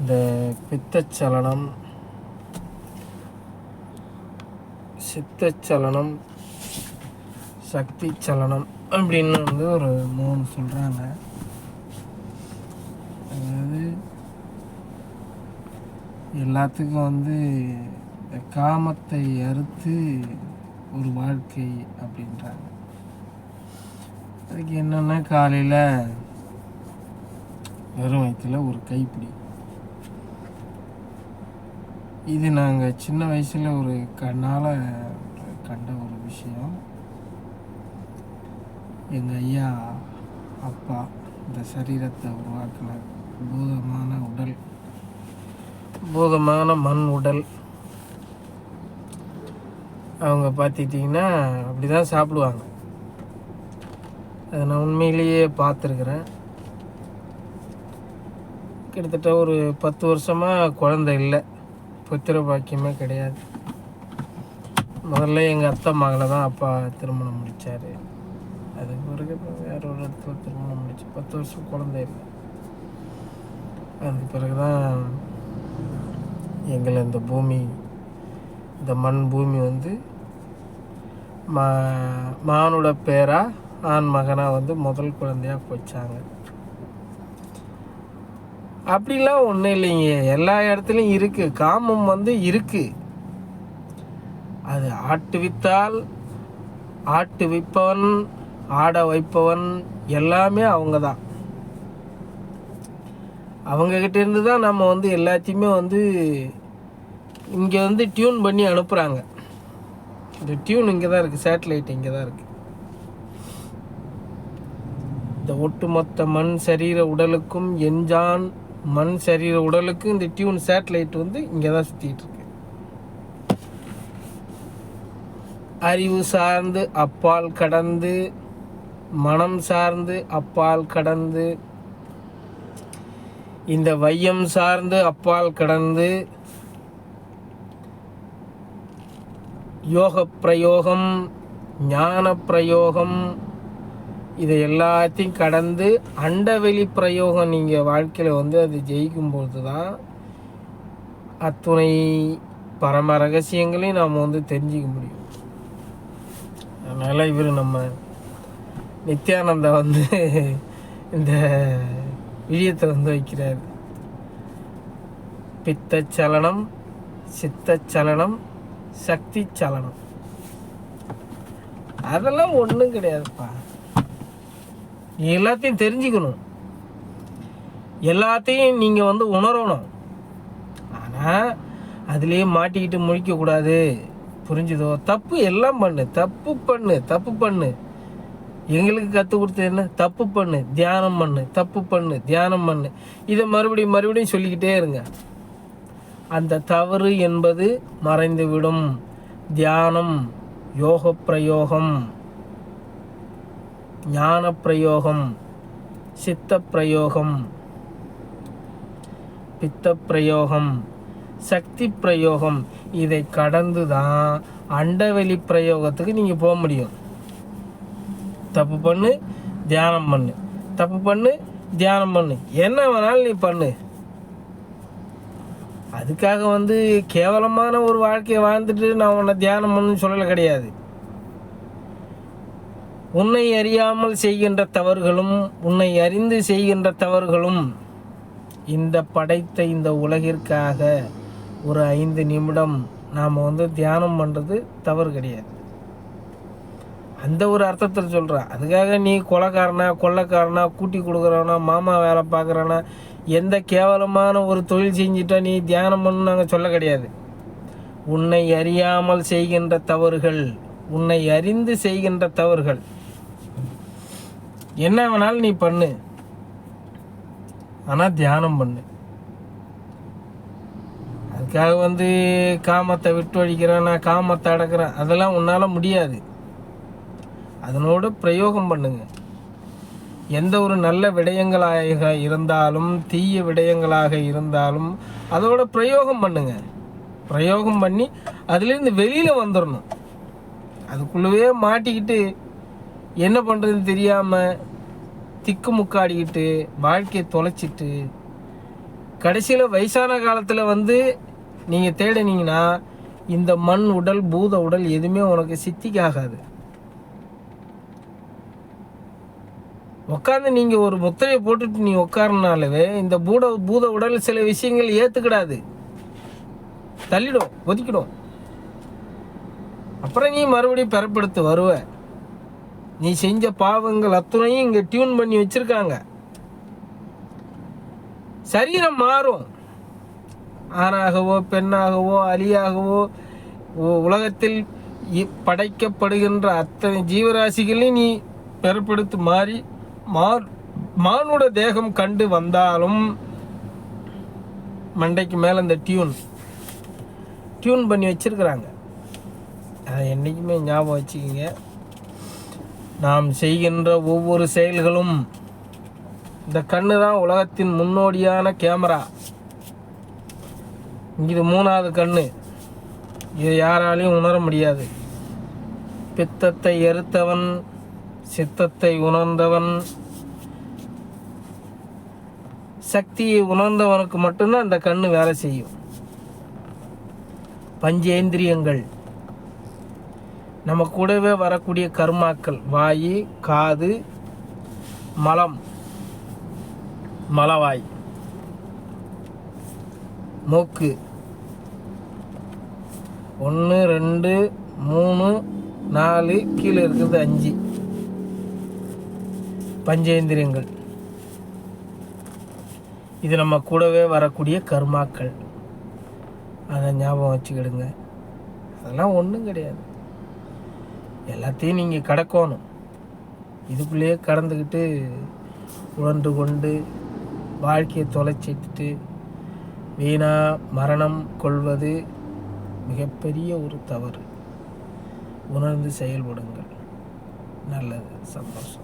இந்த பித்தச்சலனம் சித்தச்சலனம் சக்தி சலனம் அப்படின்னு வந்து ஒரு மூணு சொல்கிறாங்க அதாவது எல்லாத்துக்கும் வந்து இந்த காமத்தை அறுத்து ஒரு வாழ்க்கை அப்படின்றாங்க. அதுக்கு என்னென்னா காலையில் வெறும் வயிற்றில் ஒரு கைப்பிடி. இது நாங்கள் சின்ன வயசில் ஒரு கண்ணால் கண்ட ஒரு விஷயம். எங்கள் ஐயா அப்பா இந்த சரீரத்தை உருவாக்கின பூதமான உடல் பூதமான மண் உடல். அவங்க பார்த்துட்டிங்கன்னா அப்படி தான் சாப்பிடுவாங்க. அதை நான் உண்மையிலேயே பார்த்துருக்குறேன். கிட்டத்தட்ட ஒரு பத்து வருஷமாக குழந்தை இல்லை. புத்திர பாக்கியமே கிடையாது. முதல்ல எங்கள் அத்தை மகளை தான் அப்பா திருமணம் முடித்தார் அதுக்கு பிறகு இப்போ வேற ஒரு இடத்துல திருமணம் முடிச்சு பத்து வருஷம் குழந்தை இல்லை. அதுக்கு பிறகு தான் எங்களை இந்த பூமி இந்த மண் பூமி வந்து மா மானோட பேரா ஆண் மகனாக வந்து முதல் குழந்தையாக போச்சாங்க. அப்படிலாம் ஒன்றும் இல்லைங்க. எல்லா இடத்துலையும் இருக்குது காமம் வந்து இருக்குது அது ஆட்டு வித்தால் ஆட்டு விற்பவன் ஆட வைப்பவன் எல்லாமே அவங்க தான் அவங்கக்கிட்ட இருந்து தான் நம்ம வந்து எல்லாத்தையுமே வந்து இங்கே வந்து டியூன் பண்ணி அனுப்புகிறாங்க இந்த டியூன் இங்கே தான் இருக்குது சேட்டலைட் இங்கே தான் இருக்குது இந்த ஒட்டுமொத்த மண் சரீர உடலுக்கும் எஞ்சான் மண் சரீர உடலுக்கு இந்த டியூன் சேட்டலைட் வந்து இங்கே தான் சுற்றிட்டு இருக்கு. அறிவு சார்ந்து அப்பால் கடந்து மனம் சார்ந்து அப்பால் கடந்து இந்த வையம் சார்ந்து அப்பால் கடந்து யோக பிரயோகம் ஞான பிரயோகம் இதை எல்லாத்தையும் கடந்து அண்டவெளி பிரயோகம் நீங்கள் வாழ்க்கையில் வந்து அது ஜெயிக்கும்போது தான் அத்துணை பரம ரகசியங்களையும் நாம் வந்து தெரிஞ்சிக்க முடியும். அதனால் இவர் நம்ம நித்யானந்தா வந்து இந்த விழியத்தை வந்து வைக்கிறார். பித்தச்சலனம் சித்தச்சலனம் சக்தி சலனம் அதெல்லாம் ஒன்றும் கிடையாதுப்பா. நீ எல்லாத்தையும் தெரிஞ்சுக்கணும். எல்லாத்தையும் நீங்கள் வந்து உணரணும். ஆனால் அதுலேயே மாட்டிக்கிட்டு முழிக்கக்கூடாது புரிஞ்சுதோ? தப்பு எல்லாம் பண்ணு. தப்பு பண்ணு. தப்பு பண்ணு. எங்களுக்கு கற்றுக் கொடுத்தது என்ன? தப்பு பண்ணு. தியானம் பண்ணு. தப்பு பண்ணு. தியானம் பண்ணு. இதை மறுபடியும் மறுபடியும் சொல்லிக்கிட்டே இருங்க. அந்த தவறு என்பது மறைந்துவிடும். தியானம் யோக பிரயோகம் ஞான பிரயோகம் சித்த பிரயோகம் பித்த பிரயோகம் சக்தி பிரயோகம் இதை கடந்து தான் அண்டவெளி பிரயோகத்துக்கு நீங்கள் போக முடியும். தப்பு பண்ணு தியானம் பண்ணு. தப்பு பண்ணு தியானம் பண்ணு. என்ன வேணாலும் நீ பண்ணு. அதுக்காக வந்து கேவலமான ஒரு வாழ்க்கையை வாழ்ந்துட்டு நான் உன்னை தியானம் பண்ணுன்னு சொல்லலை கிடையாது. உன்னை அறியாமல் செய்கின்ற தவறுகளும் உன்னை அறிந்து செய்கின்ற தவறுகளும் இந்த படைத்த இந்த உலகிற்காக ஒரு ஐந்து நிமிடம் நாம் வந்து தியானம் பண்ணுறது தவறு கிடையாது. அந்த ஒரு அர்த்தத்தில் சொல்கிறேன் அதுக்காக நீ கொலைக்காரனா கொள்ளைக்காரனா கூட்டி கொடுக்குறவனா மாமா வேலை பார்க்குறனா எந்த கேவலமான ஒரு தொழில் செஞ்சிட்டா நீ தியானம் பண்ணு நாங்கள் சொல்ல கிடையாது. உன்னை அறியாமல் செய்கின்ற தவறுகள் உன்னை அறிந்து செய்கின்ற தவறுகள் என்ன வேணாலும் நீ பண்ணு. ஆனால் தியானம் பண்ணு. அதுக்காக வந்து காமத்தை விட்டு அடிக்கிறேன் நான் காமத்தை அடக்கிறேன் அதெல்லாம் உன்னால் முடியாது. அதனோட பிரயோகம் பண்ணுங்க. எந்த ஒரு நல்ல விடயங்களாக இருந்தாலும் தீய விடயங்களாக இருந்தாலும் அதோட பிரயோகம் பண்ணுங்க. பிரயோகம் பண்ணி அதுலேருந்து வெளியில் வந்துடணும் அதுக்குள்ளவே மாட்டிக்கிட்டு என்ன பண்ணுறதுன்னு தெரியாமல் திக்கு முக்காடிக்கிட்டு வாழ்க்கையை தொலைச்சிட்டு கடைசியில் வயசான காலத்தில் வந்து நீங்கள் தேடினீங்கன்னா இந்த மண் உடல் பூத உடல் எதுவுமே உனக்கு சித்திக்கு ஆகாது உட்காந்து நீங்கள் ஒரு முத்திரையை போட்டுட்டு நீ உட்காரனாலவே இந்த பூட பூத உடல் சில விஷயங்கள் ஏற்றுக்கிடாது தள்ளிடும் ஒதுக்கிடும். அப்புறம் நீ மறுபடியும் பெறப்படுத்து வருவ. நீ செஞ்ச பாவங்கள் அத்துணையும் இங்கே டியூன் பண்ணி வச்சுருக்காங்க. சரீரம் மாறும். ஆணாகவோ பெண்ணாகவோ அலியாகவோ உ- உலகத்தில் இ- படைக்கப்படுகின்ற அத்தனை ஜீவராசிகளையும் நீ பெறப்படுத்து மாறி மா மானுட தேகம் கண்டு வந்தாலும் மண்டைக்கு மேலே இந்த டியூன் டியூன் பண்ணி வச்சுருக்குறாங்க. அதை என்றைக்குமே ஞாபகம் வச்சுக்கிங்க. நாம் செய்கின்ற ஒவ்வொரு செயல்களும் இந்த கண்ணு தான் உலகத்தின் முன்னோடியான கேமரா. இது மூணாவது கண்ணு. இதை யாராலையும் உணர முடியாது. பித்தத்தை எருத்தவன் சித்தத்தை உணர்ந்தவன் சக்தியை உணர்ந்தவனுக்கு மட்டும்தான் இந்த கண்ணு வேலை செய்யும். பஞ்சேந்திரியங்கள். நம்ம கூடவே வரக்கூடிய கர்மாக்கள் வாய் காது மலம் மலவாய் மூக்கு. ஒன்று ரெண்டு மூணு நாலு கீழே இருக்கிறது அஞ்சு. பஞ்சேந்திரியங்கள். இது நம்ம கூடவே வரக்கூடிய கர்மாக்கள். அதை ஞாபகம் வச்சுக்கிடுங்க. அதெல்லாம் ஒன்றும் கிடையாது. எல்லாத்தையும் நீங்கள் கடக்கணும். இதுக்குள்ளேயே கடந்துக்கிட்டு உழன்று கொண்டு வாழ்க்கையை தொலைச்சிட்டு வீணாக மரணம் கொள்வது மிகப்பெரிய ஒரு தவறு. உணர்ந்து செயல்படுங்கள். நல்லது சந்தோஷம்.